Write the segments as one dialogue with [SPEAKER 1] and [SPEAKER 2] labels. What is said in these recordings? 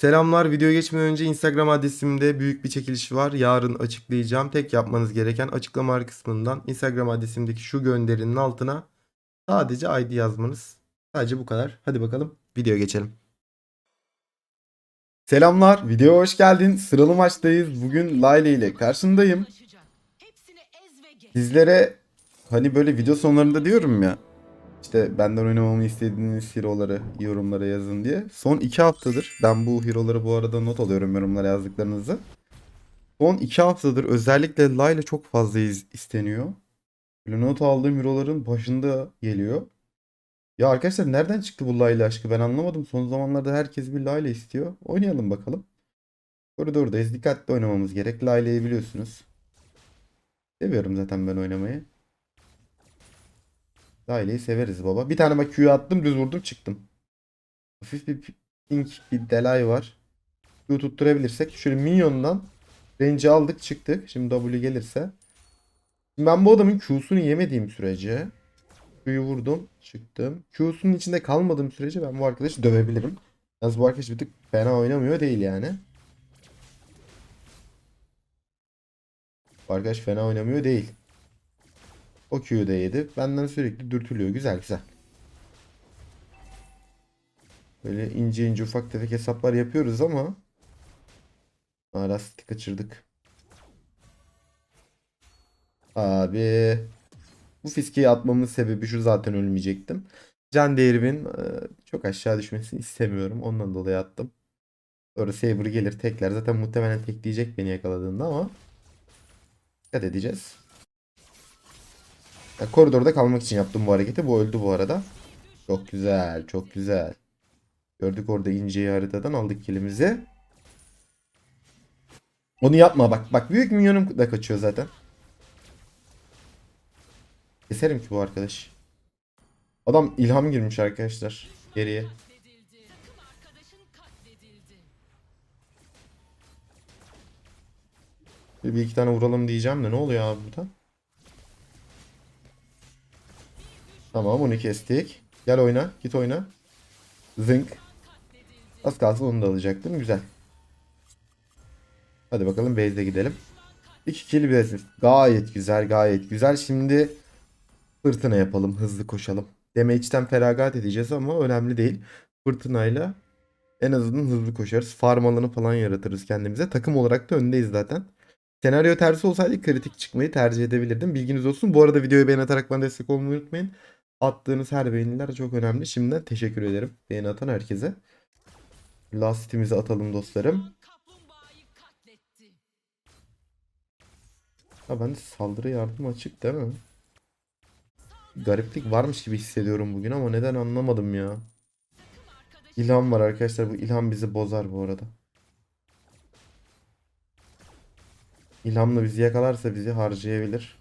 [SPEAKER 1] Selamlar. Videoya geçmeden önce Instagram adresimde büyük bir çekiliş var. Yarın açıklayacağım. Tek yapmanız gereken açıklama kısmından Instagram adresimdeki şu gönderinin altına sadece ID yazmanız. Sadece bu kadar. Hadi bakalım videoya geçelim. Selamlar. Videoya hoş geldin. Sıralı maçtayız. Bugün Layla ile karşındayım. Sizlere hani böyle video sonlarında diyorum ya. İşte benden oynamamı istediğiniz hero'ları yorumlara yazın diye. Son iki haftadır ben bu hero'ları bu arada not alıyorum yorumlara yazdıklarınızı. Son iki haftadır özellikle Layla çok fazla iz- isteniyor. Böyle not aldığım hero'ların başında geliyor. Ya arkadaşlar nereden çıktı bu Layla aşkı ben anlamadım. Son zamanlarda herkes bir Layla istiyor. Oynayalım bakalım. Koridordayız. Dikkatli oynamamız gerek. Layla'yı biliyorsunuz. Seviyorum zaten ben oynamayı. Daileyi severiz baba. Bir tane bak Q'yu attım düz vurdum çıktım. Hafif bir pink bir delay var. Q tutturabilirsek şöyle minyondan range'i aldık çıktık. Şimdi W gelirse. Şimdi ben bu adamın Q'sunu yemediğim sürece Q'yu vurdum çıktım. Q'sunun içinde kalmadığım sürece ben bu arkadaşı dövebilirim. Yalnız bu arkadaş bir tık fena oynamıyor değil yani. Bu arkadaş fena oynamıyor değil. O Q'yu da yedi. Benden sürekli dürtülüyor. Güzel güzel. Böyle ince ince ufak tefek hesaplar yapıyoruz ama Arast'i kaçırdık. Abi bu fiskeyi atmamın sebebi şu zaten ölmeyecektim. Can değerimin e, çok aşağı düşmesini istemiyorum. Ondan dolayı attım. Sonra Saber gelir tekler. Zaten muhtemelen tekleyecek beni yakaladığında ama dikkat edeceğiz. Ya, koridorda kalmak için yaptım bu hareketi. Bu öldü bu arada. Çok güzel. Çok güzel. Gördük orada inceyi haritadan aldık kilimizi. Onu yapma bak. Bak büyük minyonum da kaçıyor zaten. Keserim ki bu arkadaş. Adam ilham girmiş arkadaşlar. Geriye. Bir, iki tane vuralım diyeceğim de ne oluyor abi burada? Tamam onu kestik. Gel oyna. Git oyna. Zınk. Az kalsın onu da alacaktım. Güzel. Hadi bakalım base'e gidelim. 2 kill bir. Gayet güzel gayet güzel. Şimdi fırtına yapalım. Hızlı koşalım. Damage'den feragat edeceğiz ama önemli değil. Fırtınayla en azından hızlı koşarız. Farm alanı falan yaratırız kendimize. Takım olarak da öndeyiz zaten. Senaryo tersi olsaydı kritik çıkmayı tercih edebilirdim. Bilginiz olsun. Bu arada videoyu beğen atarak bana destek olmayı unutmayın. Attığınız her beğeniler çok önemli. Şimdiden teşekkür ederim. Beğeni atan herkese. Lastimizi atalım dostlarım. Ha ben saldırı yardım açık değil mi? Gariplik varmış gibi hissediyorum bugün ama neden anlamadım ya. İlham var arkadaşlar. Bu ilham bizi bozar bu arada. İlhamla bizi yakalarsa bizi harcayabilir.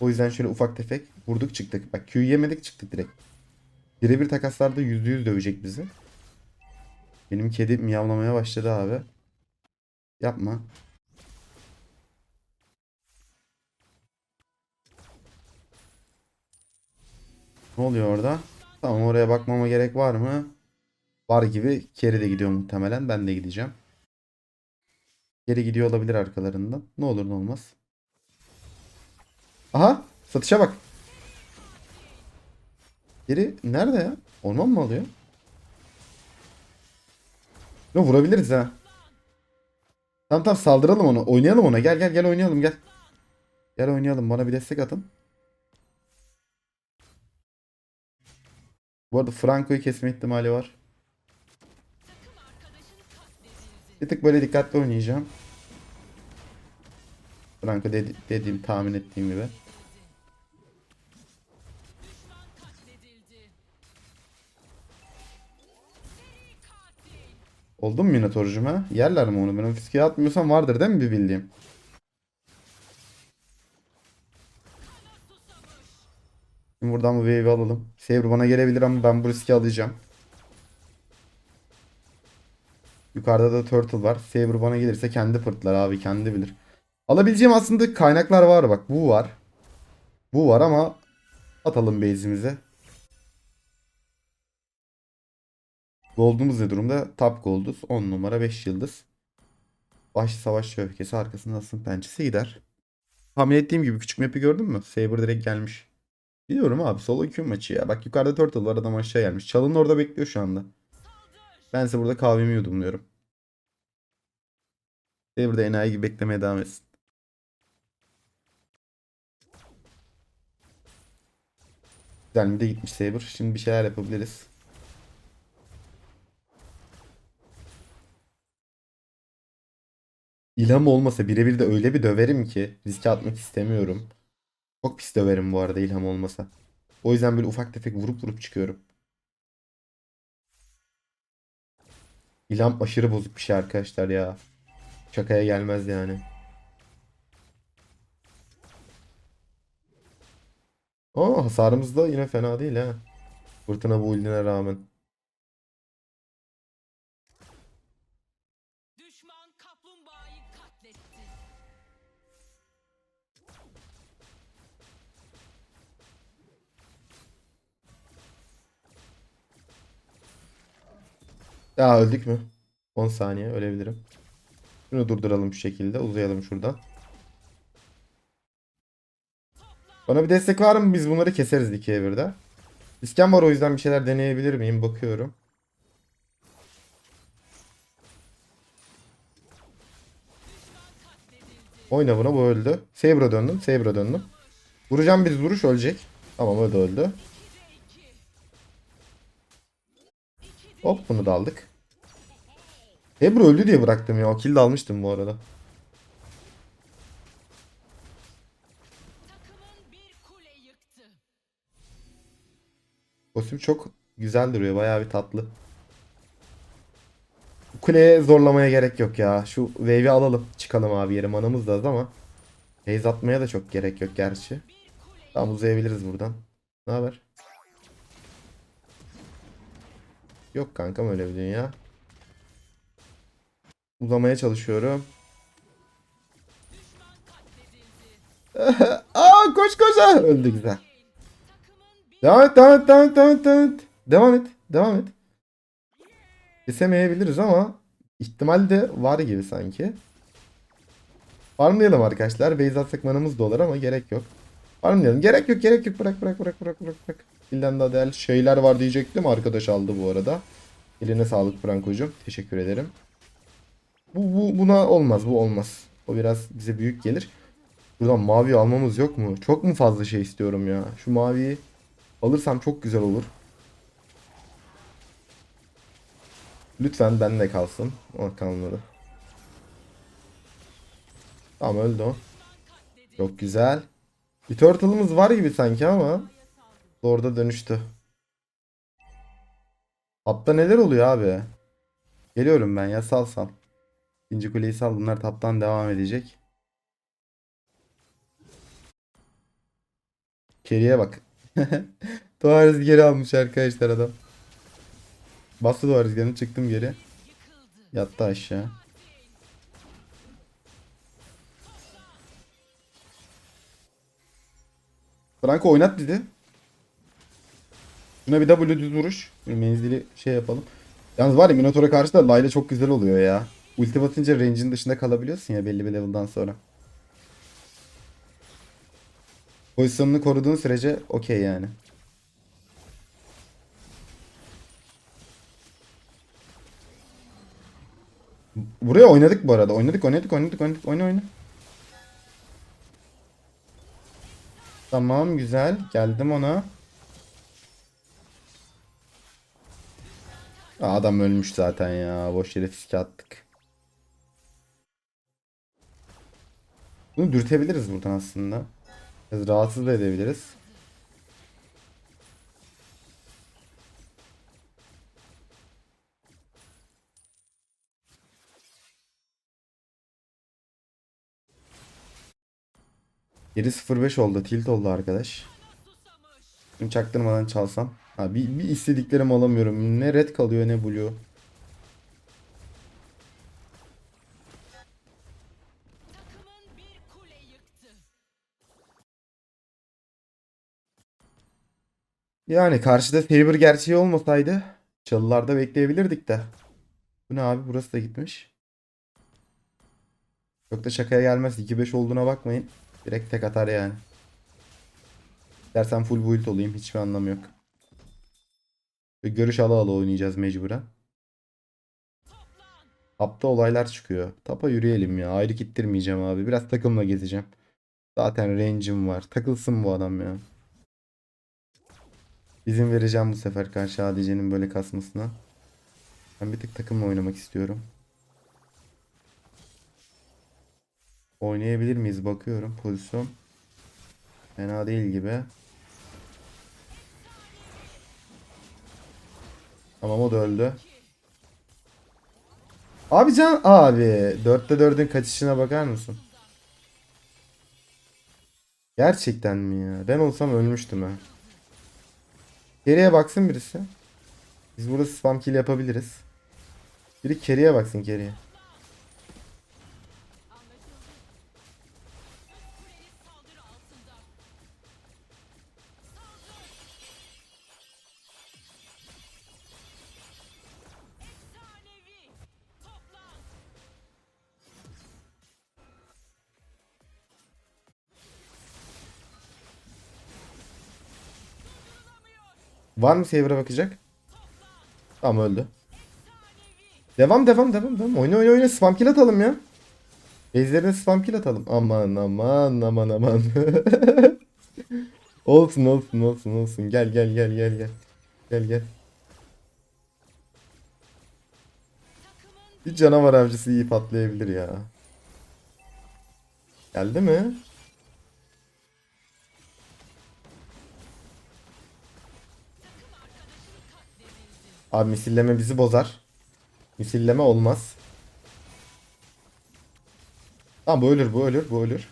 [SPEAKER 1] O yüzden şöyle ufak tefek vurduk çıktık. Bak Q'yu yemedik çıktık direkt. Birebir takaslarda %100 dövecek bizi. Benim kedi miyavlamaya başladı abi. Yapma. Ne oluyor orada? Tamam oraya bakmama gerek var mı? Var gibi. Keri de gidiyor muhtemelen. Ben de gideceğim. Geri gidiyor olabilir arkalarından. Ne olur ne olmaz. Aha satışa bak. Geri nerede ya? Orman mı alıyor? Ne vurabiliriz ha. Tamam tamam saldıralım onu. Oynayalım ona. Gel gel gel oynayalım gel. Gel oynayalım. Bana bir destek atın. Bu arada Franco'yu kesme ihtimali var. Bir tık böyle dikkatli oynayacağım. Franco dedi- dediğim tahmin ettiğim gibi. Oldu mu Minotaur'cum ha? Yerler mi onu? Ben o fiskiye atmıyorsam vardır değil mi bir bildiğim? Şimdi buradan bu wave'i alalım. Saber bana gelebilir ama ben bu riski alacağım. Yukarıda da Turtle var. Saber bana gelirse kendi pırtlar abi kendi bilir. Alabileceğim aslında kaynaklar var bak. Bu var. Bu var ama atalım base'imize. Gold'umuz ne durumda? Top Gold'uz. 10 numara 5 yıldız. Baş savaş öfkesi arkasında asın pençesi gider. Tahmin ettiğim gibi küçük map'i gördün mü? Saber direkt gelmiş. Biliyorum abi solo queue maçı ya. Bak yukarıda Turtle var adam aşağı gelmiş. Çalın orada bekliyor şu anda. Bense burada kahvemi yudumluyorum. Saber de enayi gibi beklemeye devam etsin. Güzel mi de gitmiş Saber. Şimdi bir şeyler yapabiliriz. İlham olmasa birebir de öyle bir döverim ki riske atmak istemiyorum. Çok pis döverim bu arada ilham olmasa. O yüzden böyle ufak tefek vurup vurup çıkıyorum. İlham aşırı bozuk bir şey arkadaşlar ya. Şakaya gelmez yani. Aa hasarımız da yine fena değil ha. Fırtına build'ine rağmen. Ya öldük mü? 10 saniye ölebilirim. Şunu durduralım şu şekilde. Uzayalım şuradan. Bana bir destek var mı? Biz bunları keseriz ikiye birde. İskem var o yüzden bir şeyler deneyebilir miyim? Bakıyorum. Oyna buna bu öldü. Saber'a döndüm. Saber'a döndüm. Vuracağım bir vuruş ölecek. Tamam o da öldü. Hop bunu da aldık. Saber öldü diye bıraktım ya. O kill de almıştım bu arada. Kostüm çok güzel duruyor. Bayağı bir tatlı. Kuleye zorlamaya gerek yok ya. Şu wave'i alalım. Çıkalım abi yere. Manamız da az ama. Haze atmaya da çok gerek yok gerçi. Tamam uzayabiliriz buradan. Ne haber? Yok kankam öyle bir dünya. Uzamaya çalışıyorum. Aa koş koş. ah! Öldü güzel. Devam et, devam et, devam et, devam et, devam et. Devam et, devam et. Kesemeyebiliriz ama ihtimal de var gibi sanki. Farmlayalım arkadaşlar. Base atsak manamız da olur ama gerek yok. Farmlayalım. Gerek yok, gerek yok. Bırak, bırak, bırak, bırak, bırak. bırak. Bilden daha değerli şeyler var diyecektim. Arkadaş aldı bu arada. Eline sağlık Franko'cum. Teşekkür ederim. Bu, bu, buna olmaz, bu olmaz. O biraz bize büyük gelir. Buradan mavi almamız yok mu? Çok mu fazla şey istiyorum ya? Şu maviyi Alırsam çok güzel olur. Lütfen bende kalsın. O kalmadı. Tamam öldü o. Çok güzel. Bir turtle'ımız var gibi sanki ama orada dönüştü. Tapta neler oluyor abi? Geliyorum ben ya sal sal. İkinci kuleyi sal bunlar taptan devam edecek. Keriye bak. Doğa rüzgarı almış arkadaşlar adam. Bastı doğa rüzgarını çıktım geri. Yattı aşağı. Franco oynat dedi. Buna bir W düz vuruş. Bir menzili şey yapalım. Yalnız var ya Minotaur'a karşı da Layla çok güzel oluyor ya. Ulti batınca range'in dışında kalabiliyorsun ya belli bir level'dan sonra. Pozisyonunu koruduğun sürece okey yani. Buraya oynadık bu arada. Oynadık oynadık oynadık oynadık. Oyna oyna. Tamam güzel. Geldim ona. Adam ölmüş zaten ya. Boş yere fiske attık. Bunu dürtebiliriz buradan aslında. Biraz rahatsız da edebiliriz. Geri 05 oldu. Tilt oldu arkadaş. Şimdi çaktırmadan çalsam. Ha, bir, bir istediklerimi alamıyorum. Ne red kalıyor ne blue. Yani karşıda Saber gerçeği olmasaydı Çalılarda bekleyebilirdik de. Bu ne abi? Burası da gitmiş. Çok da şakaya gelmez. 2-5 olduğuna bakmayın. Direkt tek atar yani. Dersen full build olayım. Hiçbir anlamı yok. Ve görüş ala ala oynayacağız mecburen. Hapta olaylar çıkıyor. Tapa yürüyelim ya. Ayrı gittirmeyeceğim abi. Biraz takımla gezeceğim. Zaten range'im var. Takılsın bu adam ya. İzin vereceğim bu sefer karşı ADC'nin böyle kasmasına. Ben bir tık takımla oynamak istiyorum. Oynayabilir miyiz? Bakıyorum. Pozisyon. Fena değil gibi. Tamam o da öldü. Abi can abi 4'te 4'ün kaçışına bakar mısın? Gerçekten mi ya? Ben olsam ölmüştüm ha. Geriye baksın birisi. Biz burada spam kill yapabiliriz. Biri geriye baksın geriye. Var mı Saber'a bakacak? Tamam öldü. Devam devam devam devam. Oyna oyna oyna spam kill atalım ya. Base'lerine spam kill atalım. Aman aman aman aman. olsun olsun olsun olsun. Gel gel gel gel gel. Gel gel. Bir canavar avcısı iyi patlayabilir ya. Geldi mi? Abi misilleme bizi bozar. Misilleme olmaz. Tamam bu ölür bu ölür bu ölür.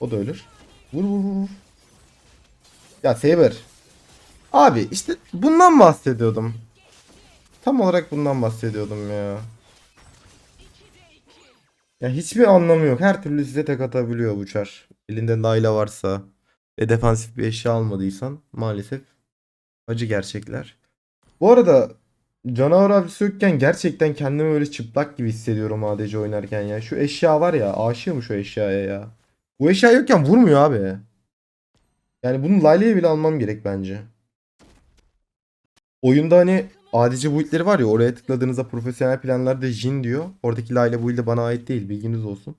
[SPEAKER 1] O da ölür. Vur vur vur. Ya Saber. Abi işte bundan bahsediyordum. Tam olarak bundan bahsediyordum ya. Ya hiçbir anlamı yok. Her türlü size tek atabiliyor bu çar. Elinde Layla varsa ve defansif bir eşya almadıysan maalesef acı gerçekler. Bu arada canavar avcısı yokken gerçekten kendimi böyle çıplak gibi hissediyorum ADC oynarken ya. Şu eşya var ya aşığım şu eşyaya ya. Bu eşya yokken vurmuyor abi. Yani bunu Layla'ya bile almam gerek bence. Oyunda hani ADC build'leri var ya oraya tıkladığınızda profesyonel planlarda Jin diyor. Oradaki Layla build'i bana ait değil bilginiz olsun.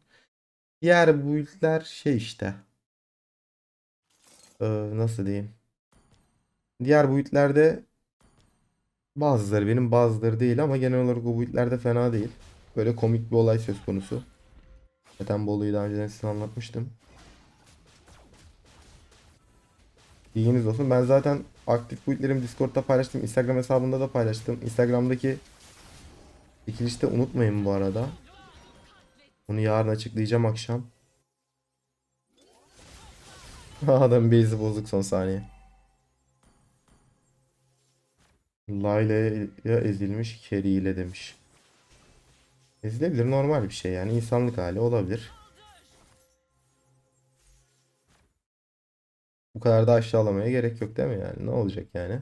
[SPEAKER 1] Diğer build'ler şey işte. Ee, nasıl diyeyim. Diğer build'lerde bazıları benim bazıları değil ama genel olarak o build'lerde fena değil. Böyle komik bir olay söz konusu. Zaten bu olayı daha önceden size anlatmıştım. Bilginiz olsun. Ben zaten aktif build'lerimi Discord'da paylaştım. Instagram hesabında da paylaştım. Instagram'daki çekilişi de unutmayın bu arada. Onu yarın açıklayacağım akşam. Adam base'i bozuk son saniye. Layla'ya ezilmiş Carrie ile demiş. Ezilebilir normal bir şey yani insanlık hali olabilir. Bu kadar da aşağılamaya gerek yok değil mi yani? Ne olacak yani?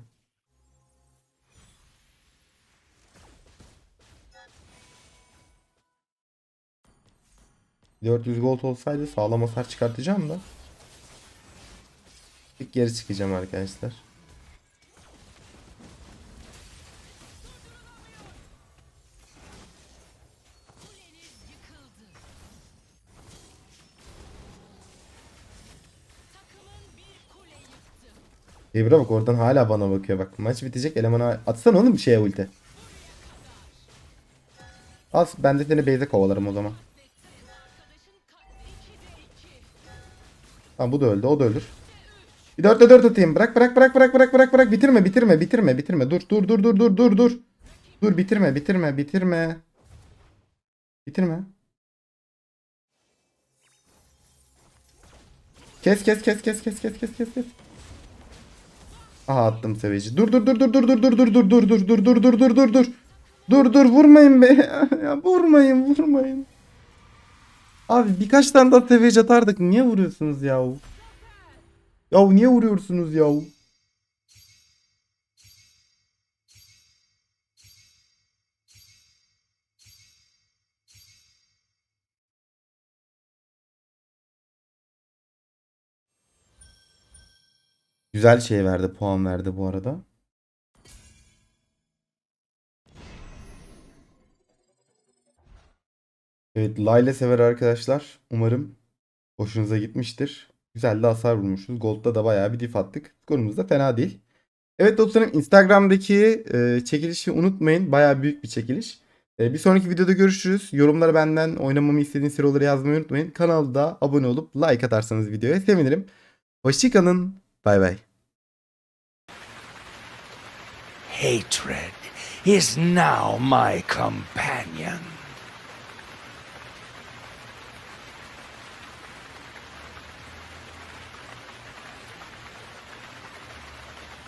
[SPEAKER 1] ...400 gold olsaydı sağlam hasar çıkartacağım da. Geri çıkacağım arkadaşlar. Ebra bak oradan hala bana bakıyor bak. Maç bitecek elemana atsana oğlum bir şeye ulti. Az ben de seni base'e kovalarım o zaman.
[SPEAKER 2] Arkadaşın katli 2'de 2.
[SPEAKER 1] Tamam bu da öldü o da ölür. Bir dörtte dört atayım. Bırak bırak bırak bırak bırak bırak bırak. Bitirme bitirme bitirme bitirme. Dur dur dur dur dur dur dur. Dur bitirme bitirme bitirme. Bitirme. Kes kes kes kes kes kes kes kes kes. Aha attım seveci. Dur dur dur dur dur dur dur dur dur dur dur dur dur dur dur dur dur. Dur dur vurmayın be. Ya vurmayın vurmayın. Abi birkaç tane daha seveci atardık. Niye vuruyorsunuz yahu? Yahu niye vuruyorsunuz yahu? Güzel şey verdi, puan verdi bu arada. Evet, Layla sever arkadaşlar. Umarım hoşunuza gitmiştir. Güzel de hasar vurmuşuz. Gold'da da bayağı bir diff attık. Skorumuz da fena değil. Evet dostlarım Instagram'daki e, çekilişi unutmayın. Bayağı büyük bir çekiliş. E, bir sonraki videoda görüşürüz. Yorumlara benden oynamamı istediğiniz serileri yazmayı unutmayın. Kanalda abone olup like atarsanız videoya sevinirim. Hoşçakalın. Bay bay.
[SPEAKER 3] Hatred is now my companion.